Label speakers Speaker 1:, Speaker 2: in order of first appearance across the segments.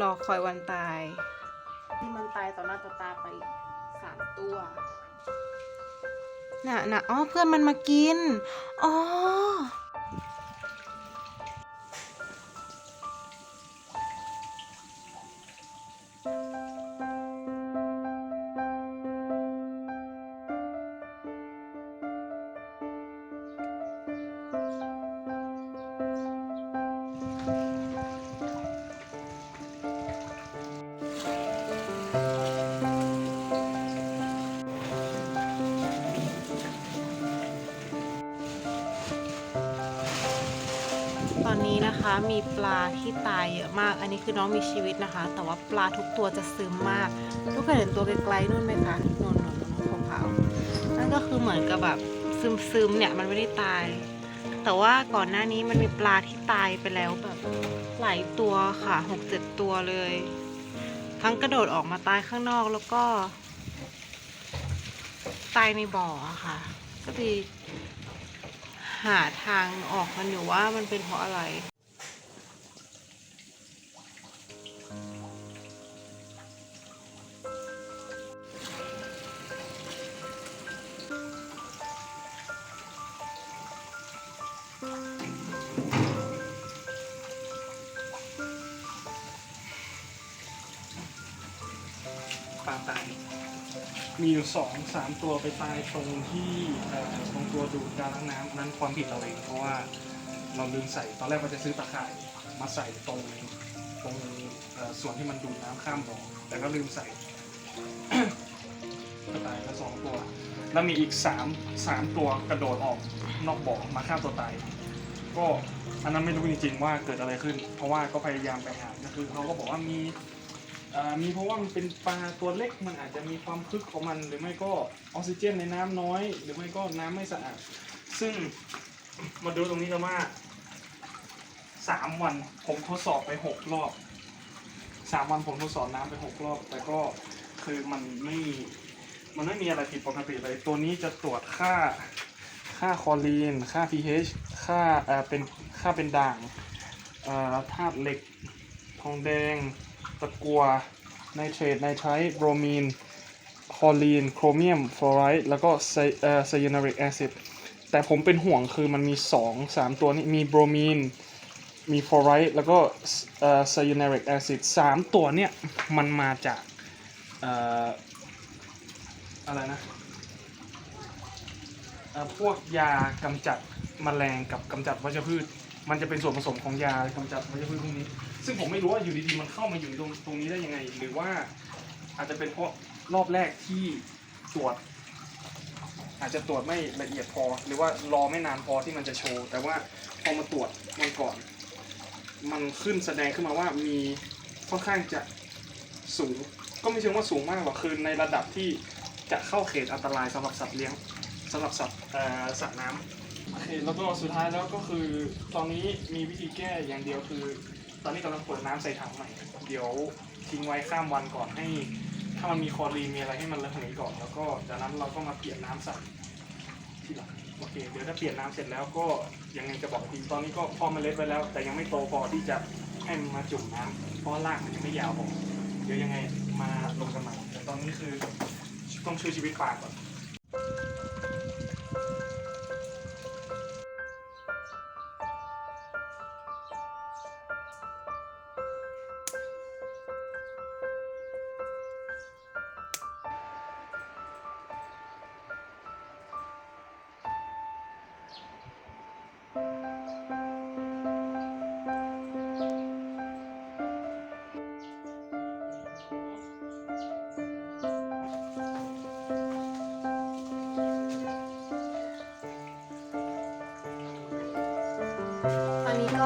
Speaker 1: รอคอยวันตายนี่มันตายต่อหน้าต่อตาไปอีกสามตัวน่ะน่ะอ๋อเพื่อนมันมากิน อ๋อ ตอนนี้นะคะมีปลาที่ตายเยอะมาก อันนี้คือน้องมีชีวิตนะคะ แต่ว่าปลาทุกตัวจะซึมมาก ทุกคนเห็นตัวไกลๆนู่นไหมคะนนนนนขาวๆนั่นก็คือเหมือนกับแบบซึมๆเนี่ยมันไม่ได้ตาย แต่ว่าก่อนหน้านี้มันมีปลาที่ตายไปแล้วแบบหลายตัวค่ะหกเจ็ดตัวเลย ทั้งกระโดดออกมาตายข้างนอกแล้วก็ ตายในบ่อค่ะ ก็ดี หาทางออกกันอยู่ว่ามันเป็นเพราะอะไร
Speaker 2: มีอยู่สองสามตัวไปตายตรงที่ตรงตัวดูดการล้างน้ำนั้นความผิดเราเองเพราะว่าเราลืมใส่ตอนแรกว่าจะซื้อตะข่ายมาใส่ตรงตรงส่วนที่มันดูดน้ำข้ามบ่อแต่ก็ลืมใส่ก็ตายไปสองตัว แล้วมีอีกสามสามตัวกระโดดออกนอกบ่อมาฆ่าตัวตายก็อันนั้นไม่รู้จริงๆว่าเกิดอะไรขึ้น เพราะว่าก็พยายามไปหาก็คือเขาก็บอกว่ามี อ่ามีเพราะว่ามันเป็นปลาตัวเล็กมันอาจจะมีความคึกของมัน หรือไม่ก็ออกซิเจนในน้ำน้อย หรือไม่ก็น้ำไม่สะอาด ซึ่งมาดูตรงนี้กันว่าสามวันผมทดสอบไปหกรอบสามวันผมทดสอบน้ำไปหกรอบ แต่ก็คือมันไม่ มันไม่มีอะไรผิดปกติเลย ตัวนี้จะตรวจค่า ค่าคลอรีน ค่า pH ค่าเอ่อเป็น ค่าเป็นด่างเอ่อธาตุเหล็ก ทองแดง ตะกัวไนเตรตไนไตรท์โบรมีนคอรีน โครเมียม ฟลูอไรด์ แล้วก็ไซยานาริกแอซิด แต่ผมเป็นห่วงคือมันมี 2 3 ตัวนี้ มีโบรมีน มีฟลูอไรด์ แล้วก็ไซยานาริกแอซิดสามตัวเนี่ย มันมาจากอะไรนะพวกยากำจัดแมลงกับกำจัดวัชพืช มันจะเป็นส่วนผสมของยากำจัดวัชพืชพวกนี้ ซึ่งผมไม่รู้ว่าอยู่ดีๆมันเข้ามาอยู่ตรงตรงนี้ได้ยังไง หรือว่าอาจจะเป็นเพราะรอบแรกที่ตรวจ อาจจะตรวจไม่ละเอียดพอ หรือว่ารอไม่นานพอที่มันจะโชว์ แต่ว่าพอมาตรวจวันก่อน มันขึ้นแสดงขึ้นมาว่ามีค่อนข้างจะสูง ก็ไม่เชิงว่าสูงมากหรอกคือในระดับที่จะเข้าเขตอันตรายสำหรับสัตว์เลี้ยงสำหรับสัตว์สัตว์น้ำโอเคแล้วก็สุดท้ายแล้วก็คือตอนนี้มีวิธีแก้อย่างเดียวคือ ตอนนี้กำลังเปิดน้ำใส่ถังใหม่ เดี๋ยวทิ้งไว้ข้ามวันก่อนให้ ถ้ามันมีคลอรีนมีอะไรให้มันระเหยก่อน แล้วก็จากนั้นเราก็มาเปลี่ยนน้ำใส่ทีหลังโอเค เดี๋ยวถ้าเปลี่ยนน้ำเสร็จแล้วก็ยังไงจะบอกทีตอนนี้ก็พอมเมล็ดไว้แล้ว แต่ยังไม่โตพอที่จะให้มันมาจุ่มน้ำเพราะรากมันยังไม่ยาวพอเดี๋ยวยังไงมาลงกันใหม่แต่ตอนนี้คือต้องช่วยชีวิตปลาก่อน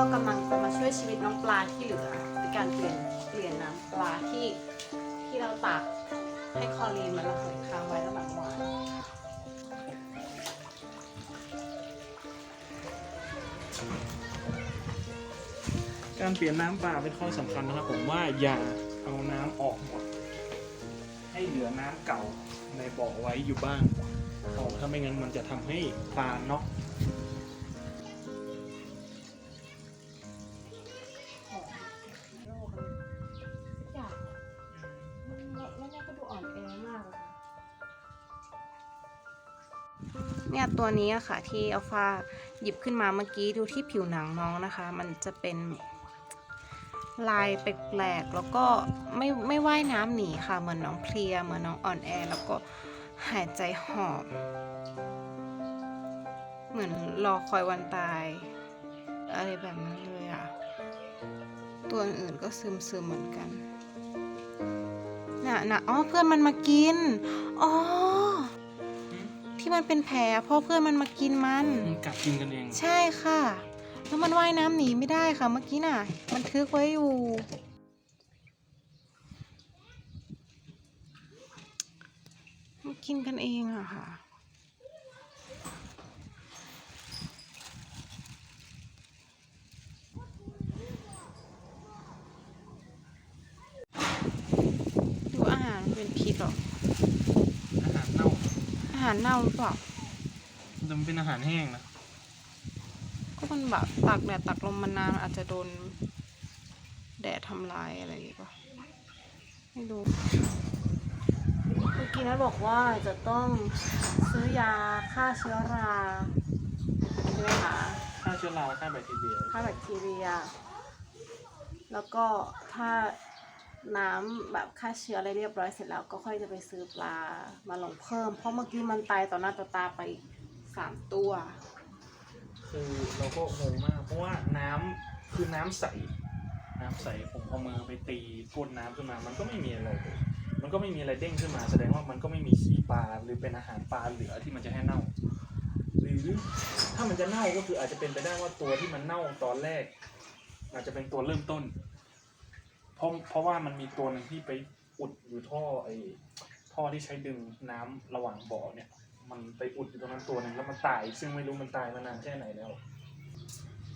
Speaker 1: ก็กำลังจะมาช่วยชีวิตน้องปลาที่เหลือด้วยการเปลี่ยนเปลี่ยนน้ำปลาที่ที่เราตากให้คอรีนมันระเหยค้างไว้ตั้งแต่เมื่อวาน
Speaker 2: การเปลี่ยนน้ำปลาเป็นข้อสำคัญนะครับผมว่าอย่าเอาน้ำออกหมด ให้เหลือน้ำเก่าในบ่อไว้อยู่บ้างเพราะถ้าไม่งั้นมันจะทำให้ปลาน็อก
Speaker 1: เนี่ย ตัวนี้ค่ะที่อัลฟาหยิบขึ้นมาเมื่อกี้ดูที่ผิวหนังน้องนะคะ มันจะเป็นลายแปลกๆแล้วก็ไม่ไม่ว่ายน้ำหนีค่ะ เหมือนน้องเพลียเหมือนน้องอ่อนแอ แล้วก็หายใจหอบ เหมือนรอคอยวันตาย อะไรแบบนั้นเลยอะ ตัวอื่นก็ซึมซึมๆเหมือนกันน่ะนะอ๋อเพื่อนมันมากิน อ๋อ ที่มันเป็นแผลเพราะเพื่อนมันมากินมัน
Speaker 2: มันกัดกินกันเอง
Speaker 1: ใช่ค่ะ แล้วมันว่ายน้ำหนีไม่ได้ค่ะเมื่อกี้น่ะ มันทึกไว้อยู่ มันกินกันเองอะค่ะ ดูอาหารมันเป็นพิษเหรอ
Speaker 2: อาหารเน่า
Speaker 1: อาหาร เน่าหรือเปล่า
Speaker 2: แต่มันเป็นอาหารแห้งนะ
Speaker 1: ก็มันแบบตากแดดตากลมมานานมันอาจจะโดน แดดทำลายอะไรอย่างเงี้ยป่ะไม่รู้เมื่อกี้นัทบอกว่าจะต้องซื้อยาฆ่าเชื้อราใช่ไหมคะ
Speaker 2: ฆ่าเชื้อราฆ่าแบคทีเรีย
Speaker 1: ฆ่าแบคทีเรีย แล้วก็ถ้า น้ำแบบฆ่าเชื้ออะไรเรียบร้อยเสร็จแล้วก็ค่อยจะไปซื้อปลามาลงเพิ่ม เพราะเมื่อกี้มันตายต่อหน้าต่อตาไปสามตัว
Speaker 2: คือเราก็งงมาก เพราะว่าน้ำคือน้ำใส น้ำใสผมเอามือไปตีก้นน้ำขึ้นมา มันก็ไม่มีอะไรเลยมันก็ไม่มีอะไรเด้งขึ้นมาแสดงว่ามันก็ไม่มีขี้ปลาหรือเป็นอาหารปลาเหลือที่มันจะให้เน่า หรือถ้ามันจะเน่าก็คืออาจจะเป็นไปได้ว่าตัวที่มันเน่าตอนแรก อาจจะเป็นตัวเริ่มต้น เพราะเพราะว่ามันมีตัวหนึ่งที่ไปอุดอยู่ท่อไอ้ท่อที่ใช้ดึงน้ำระหว่างบ่อเนี่ย มันไปอุดอยู่ตรงนั้นตัวหนึ่งแล้วมันตาย ซึ่งไม่รู้มันตายมานานแค่ไหนแล้ว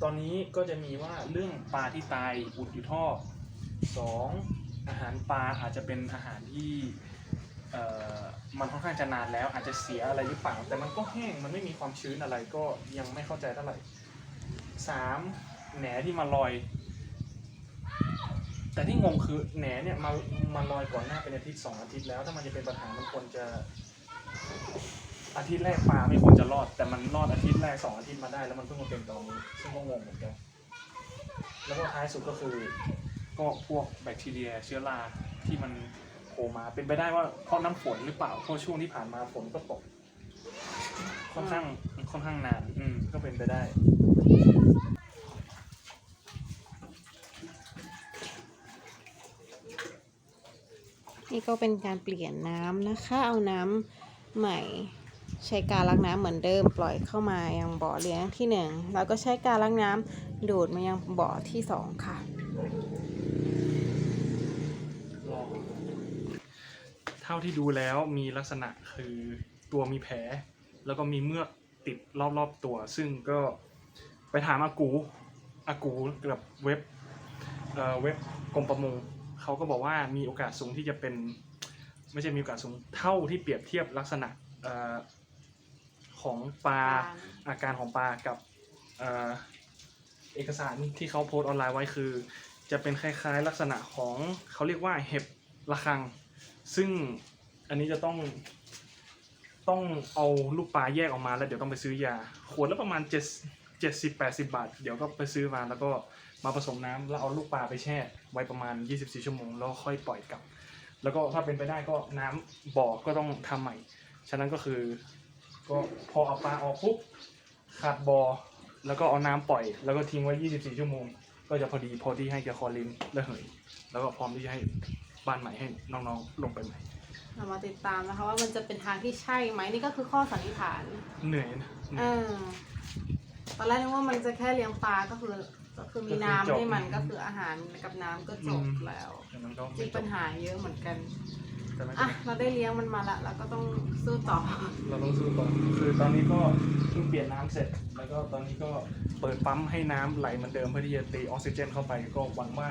Speaker 2: ตอนนี้ก็จะมีว่าเรื่องปลาที่ตายอุดอยู่ท่อสองอาหารปลาอาจจะเป็นอาหารที่เอ่อมันค่อนข้างจะนานแล้ว อาจจะเสียอะไรหรือเปล่า แต่มันก็แห้งมันไม่มีความชื้นอะไรก็ยังไม่เข้าใจเท่าไหร่สามแหนที่มาลอย แต่ที่งงคือแหนเนี่ยมามาลอยก่อนหน้าเป็นอาทิตย์สองอาทิตย์แล้ว ถ้ามันจะเป็นปัญหามันควรจะ อาทิตย์แรกปลาไม่ควรจะรอด แต่มันรอดอาทิตย์แรกสองอาทิตย์มาได้แล้วมันเพิ่งมาเป็นตอนนี้ซึ่งก็งงเหมือนกันแล้วก็ท้ายสุดก็คือก็พวกแบคทีเรียเชื้อราที่มันโผล่มาเป็นไปได้ว่าเพราะน้ำฝนหรือเปล่าเพราะช่วงที่ผ่านมาฝนก็ตกค่อนข้างค่อนข้างนาน อืมก็เป็นไปได้
Speaker 1: นี่ก็เป็นการเปลี่ยนน้ำนะคะ เอาน้ำใหม่ใช้การล้างน้ำเหมือนเดิมปล่อยเข้ามายังบ่อเลี้ยงที่หนึ่งแล้วก็ใช้การล้างน้ำดูดมายังบ่อที่สองค่ะ
Speaker 2: เท่าที่ดูแล้วมีลักษณะคือตัวมีแผล แล้วก็มีเมือกติดรอบๆตัว ซึ่งก็ไปถามอากูอากูกับเว็บเอ่อเว็บกรมประมง เขาก็บอกว่ามีโอกาสสูงที่จะเป็น ไม่ใช่มีโอกาสสูงเท่าที่เปรียบเทียบลักษณะเอ่อของปลาอาการของปลากับเอ่อเอกสารที่เขาโพสต์ออนไลน์ไว้คือ จะเป็นคล้ายๆ ลักษณะของเขาเรียกว่าเห็บระฆัง ซึ่งอันนี้จะต้องต้องเอาลูกปลาแยกออกมาแล้วเดี๋ยวต้องไปซื้อยา ขวดละประมาณ7 70 80บาท เดี๋ยวก็ไปซื้อมาแล้วก็ มาผสมน้ำแล้วเอาลูกปลาไปแช่ ไว้ประมาณ 24 ชั่วโมง แล้วค่อยปล่อยกลับ แล้วก็ถ้าเป็นไปได้ก็น้ำบ่อก็ต้องทำใหม่ ฉะนั้นก็คือก็พอเอาปลาออกปุ๊บขาดบอ่อแล้วก็เอาน้ำปล่อย แล้วก็ทิ้งไว้ 24 ชั่วโมง ก็จะพอดีพอที่ให้แกคอลินและเหย แล้วก็พร้อมที่จะให้บ้านใหม่ให้น้องๆลงไปใหม่
Speaker 1: เรามาติดตามนะคะว่ามันจะเป็นทางที่ใช่ไหมนี่ก็คือข้อสันนิษฐาน
Speaker 2: เหนื่อยนะ
Speaker 1: เออตอนแรกนึกว่ามันจะแค่เลี้ยงปลาก็คือ ก็คือมีน้ำให้มันก็คืออาหารกับน้ำก็จบแล้ว
Speaker 2: แต่มันก็
Speaker 1: จริ
Speaker 2: ไม่
Speaker 1: ง
Speaker 2: จ
Speaker 1: ปั
Speaker 2: บ
Speaker 1: ญหาเยอะเหมือนกัน
Speaker 2: แต่ไม่
Speaker 1: อะ
Speaker 2: เป็นไร
Speaker 1: เราได้เลี้ยงมันมาละเราก็ต้องสู้ต่อ
Speaker 2: เราต้องสู้ต่อคือตอนนี้ก็เพิ่งเปลี่ยนน้ำเสร็จ แล้วก็ตอนนี้ก็เปิดปั๊มให้น้ำไหลเหมือนเดิมเพื่อที่จะตีออกซิเจนเข้าไปก็หวังว่า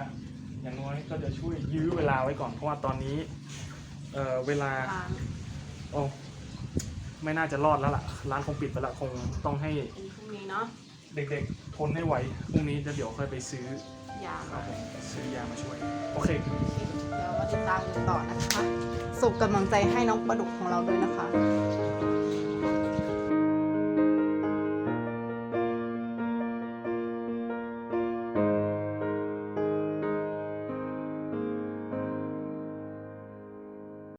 Speaker 2: อย่างน้อยก็จะช่วยยื้อเวลาไว้ก่อนเพราะว่าตอนนี้เอ่อเวลา โอ้ไม่น่าจะรอดแล้วล่ะ ร้านคงปิดไปละคงต้องให้
Speaker 1: เป็นพรุ่งนี้เนาะ
Speaker 2: เด็กๆ ทนให้ไหวพรุ่งนี้จะเดี๋ยวค่อยไปซื้อยาครับผมซื้อยามาช่วย โอเค
Speaker 1: เดี๋ยวมาติดตามกันต่อนะคะส่งกำลังใจให้น้องปลาดุกของเราด้วยนะคะ